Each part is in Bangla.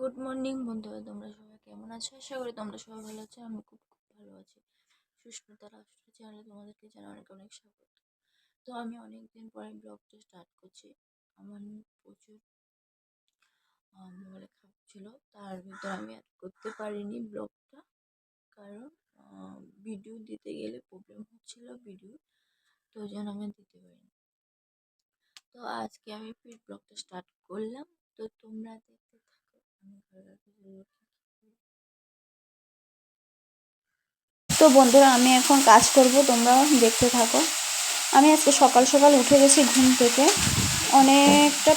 গুড মর্নিং বন্ধুরা, তোমরা সবাই কেমন আছো? আশা করি তোমরা সবাই ভালো আছো, আমি খুব খুব ভালো আছি। সুস্মিতা রাষ্ট্র চ্যানেলে তোমাদেরকে জানাই অনেক অনেক স্বাগত। তো আমি অনেক দিন পরে ব্লগটা স্টার্ট করছি। আমার প্রচুর মোবাইলে খারাপ ছিল, তার ভিতরে আমি আর করতে পারিনি ব্লগটা কারণ ভিডিও দিতে গেলে প্রবলেম হচ্ছিল ভিডিও তো জন্য আমি দিতে পারিনি। তো আজকে আমি ফির ব্লগটা স্টার্ট করলাম। তো তোমরা দেখতে তো বন্ধুরা, আমি এখন কাজ করব তোমরা দেখতে থাকো। আমি আজকে সকাল সকাল উঠে গেছি ঘুম থেকে। অনেকটা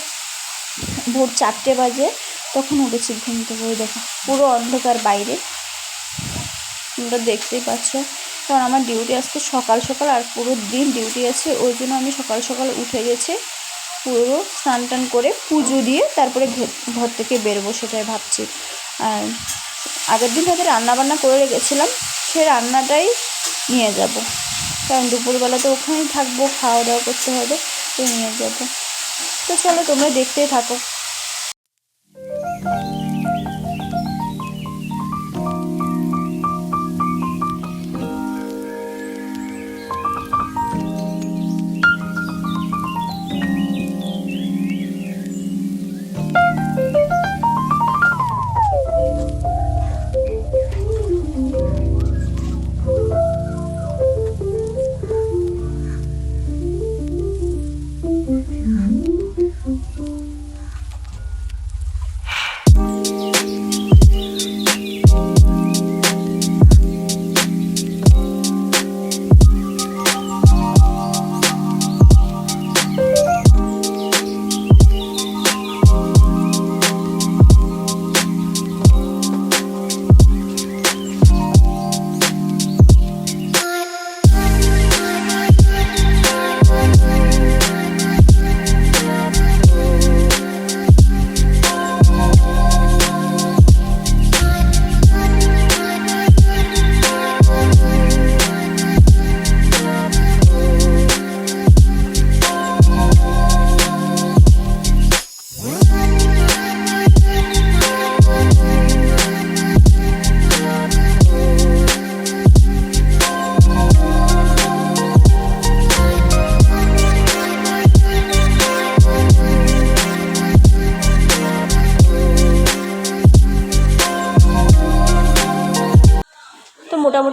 ভোর চারটে বাজে, তখন উঠেছি ঘুম থেকে। ওই দেখো, পুরো অন্ধকার বাইরে। তোমরা দেখতেই পাচ্ছ। কারণ আমার ডিউটি আজকে সকাল সকাল আর পুরো দিন ডিউটি আছে, ওই জন্য আমি সকাল সকাল উঠে গেছি। পুরো স্নান টান করে পুজো দিয়ে তারপরে ঘর থেকে বেরোবো সেটাই ভাবছি। আর আগের দিন রাতে রান্নাবান্না করে রেখেছিলাম, সে রান্নাটাই নিয়ে যাব। কারণ দুপুরবেলা তো ওখানেই থাকব, খাওয়া দাওয়া করতে হবে তো নিয়ে যাব। তো চলো তোমরা দেখতেই থাকো।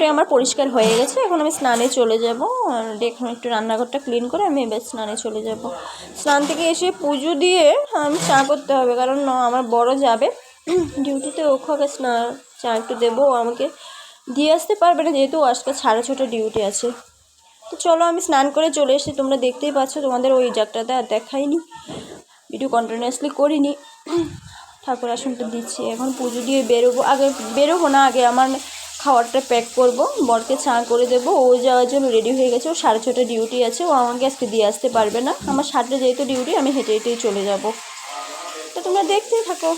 মোটামুটি আমার পরিষ্কার হয়ে গেছে। এখন আমি স্নানে চলে যাব। আর এখন একটু রান্নাঘরটা ক্লিন করে আমি এবার স্নানে চলে যাব। স্নান থেকে এসে পুজো দিয়ে আমি চা করতে হবে, কারণ আমার বড় যাবে। ডিউটিতে ওখানে স্নান চা একটু দেবো আমাকে দিয়ে আসতে পারবে না, যেহেতু আজকে সাড়ে ছটা ডিউটি আছে। তো চলো, আমি স্নান করে চলে এসেছি। তোমরা দেখতেই পাচ্ছ, তোমাদের ওই জায়গাটাতে আর দেখাইনি। ভিডিও কন্টিনিউয়াসলি করিনি। ঠাকুর আসনটা দিচ্ছি। এখন পুজো দিয়ে বেরোবো। আগে বেরোবো না, আগে আমার খাবারটা প্যাক করব, বরকে চা করে দেব, ও যাওয়ার জন্য রেডি হয়ে গেছে, ও সাড়ে ছটা ডিউটি আছে, ও আমাকে আজকে দিয়ে আসতে পারবে না। আমার সাতটা যেহেতু ডিউটি আমি হেঁটে হেঁটেই চলে যাব। তো তোমরা দেখতেই থাকো।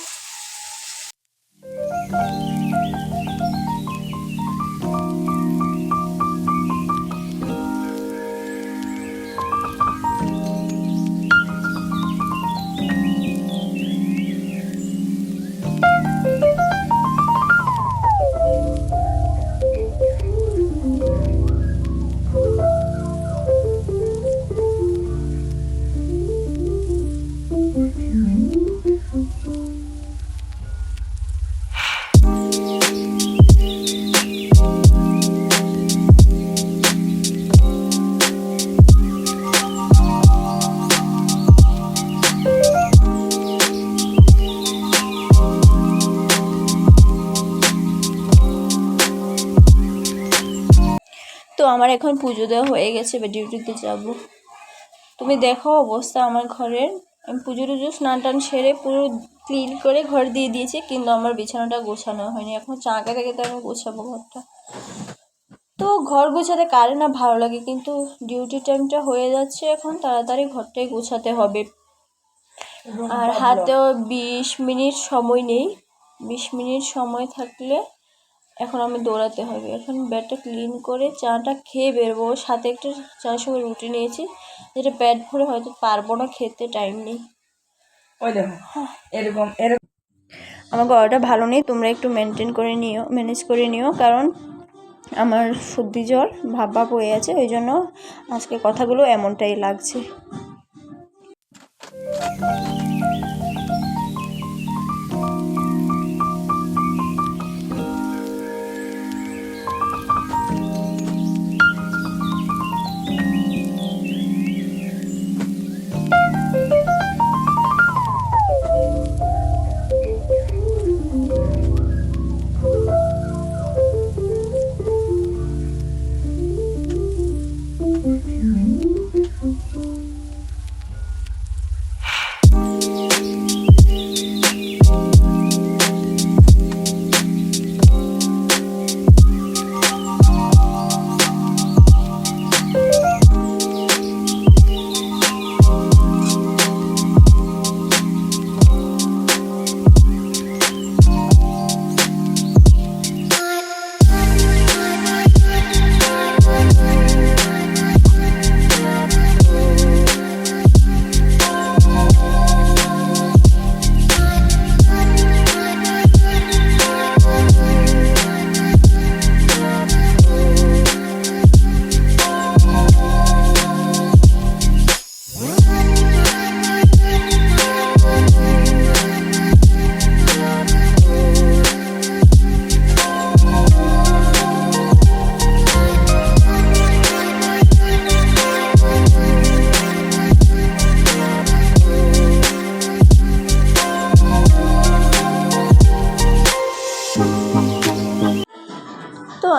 তো আমার এখন পুজো দেওয়া হয়ে গেছে, এবার ডিউটিতে যাব। তুমি দেখো অবস্থা আমার ঘরের। আমি পুজো টুজো স্নান টান সেরে পুরো ক্লিন করে ঘর দিয়ে দিয়েছি, কিন্তু আমার বিছানাটা গোছানো হয়নি। এখন চাঁকা থেকে তো আমি গোছাবো ঘরটা। তো ঘর গোছাতে কারে না ভালো লাগে, কিন্তু ডিউটি টাইমটা হয়ে যাচ্ছে এখন, তাড়াতাড়ি ঘরটাই গোছাতে হবে। আর হাতেও বিশ মিনিট সময় নেই। বিশ মিনিট সময় থাকলে এখন আমি দৌড়াতে হবে। এখন ব্যাটটা ক্লিন করে চাটা খেয়ে বেরোবো। সাথে একটা চার সঙ্গে রুটি নিয়েছি। যেটা পেট ভরে হয়তো পারব না খেতে টাইম নেই। ওই দেখো এরকম এরকম। আমার গলাটা ভালো নেই তোমরা একটু মেনটেন করে নিও ম্যানেজ করে নিও কারণ আমার সর্দি জ্বর ভাব ভাব হয়ে আছে ওই জন্য আজকে কথাগুলো এমনটাই লাগছে।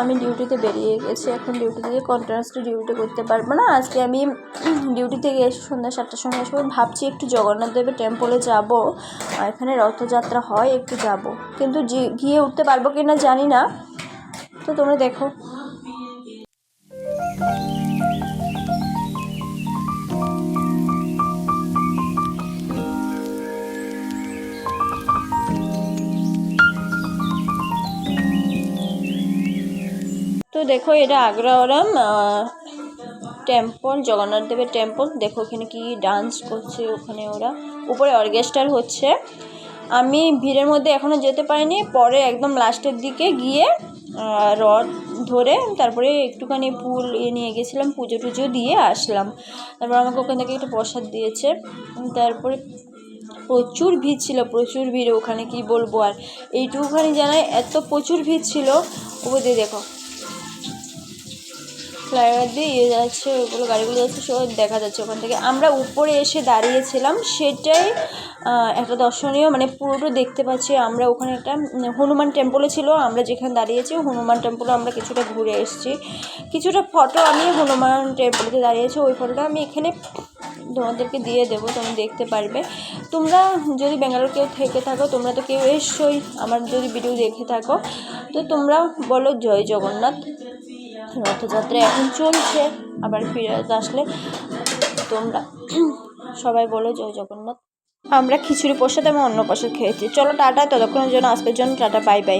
আমি ডিউটিতে বেরিয়ে গেছি। এখন ডিউটি থেকে কন্টিনিউসলি ডিউটি করতে পারব না। আজকে আমি ডিউটি থেকে এসে সন্ধ্যা সাতটার সময় এসব ভাবছি একটু জগন্নাথ দেবের টেম্পলে যাব। এখানে রথযাত্রা হয়, একটু যাব। কিন্তু গিয়ে উঠতে পারব কি না জানি না। তো তোমরা দেখো। দেখো, এটা আগ্রাওরাম টেম্পল জগন্নাথ দেবের টেম্পল দেখো, ওখানে কি ডান্স করছে ওখানে ওরা। উপরে অর্কেস্ট্রার হচ্ছে। আমি ভিড়ের মধ্যে এখনও যেতে পারিনি। পরে একদম লাস্টের দিকে গিয়ে রথ ধরে তারপরে একটুখানি ফুল ইয়ে নিয়ে গেছিলাম, পুজো টুজো দিয়ে আসলাম। তারপর আমাকে ওখান থেকে একটু প্রসাদ দিয়েছে। তারপরে প্রচুর ভিড় ছিল, প্রচুর ভিড়। ওখানে কি বলব আর? এইটুকুখানি জানায় এত প্রচুর ভিড় ছিল। ওই দিয়ে দেখো। ফ্লাইওভার দিয়ে ইয়ে যাচ্ছে, ওগুলো গাড়িগুলো যাচ্ছে সব দেখা যাচ্ছে ওখান থেকে। আমরা উপরে এসে দাঁড়িয়েছিলাম, সেটাই একটা দর্শনীয় মানে পুরোটা দেখতে পাচ্ছি আমরা। ওখানে একটা হনুমান টেম্পলে ছিল, আমরা যেখানে দাঁড়িয়েছি, হনুমান টেম্পলে আমরা কিছুটা ঘুরে এসেছি। কিছুটা ফটো আমি হনুমান টেম্পলেতে দাঁড়িয়েছি, ওই ফটোটা আমি এখানে তোমাদেরকে দিয়ে দেবো, তুমি দেখতে পারবে। তোমরা যদি ব্যাঙ্গালোর কেউ থেকে থাকো, তোমরা তো কেউ এসছই, আমার যদি ভিডিও দেখে থাকো, তো তোমরা বলো জয় জগন্নাথ। রথযাত্রা এখন চলছে। আবার ফিরে আসলে তোমরা সবাই বলো জয় জগন্নাথ। আমরা খিচুড়ি প্রসাদ এবং অন্য প্রসাদ খেয়েছি। চলো টাটা, ততক্ষণের জন্য আজকের জন্য টাটা, বাই বাই।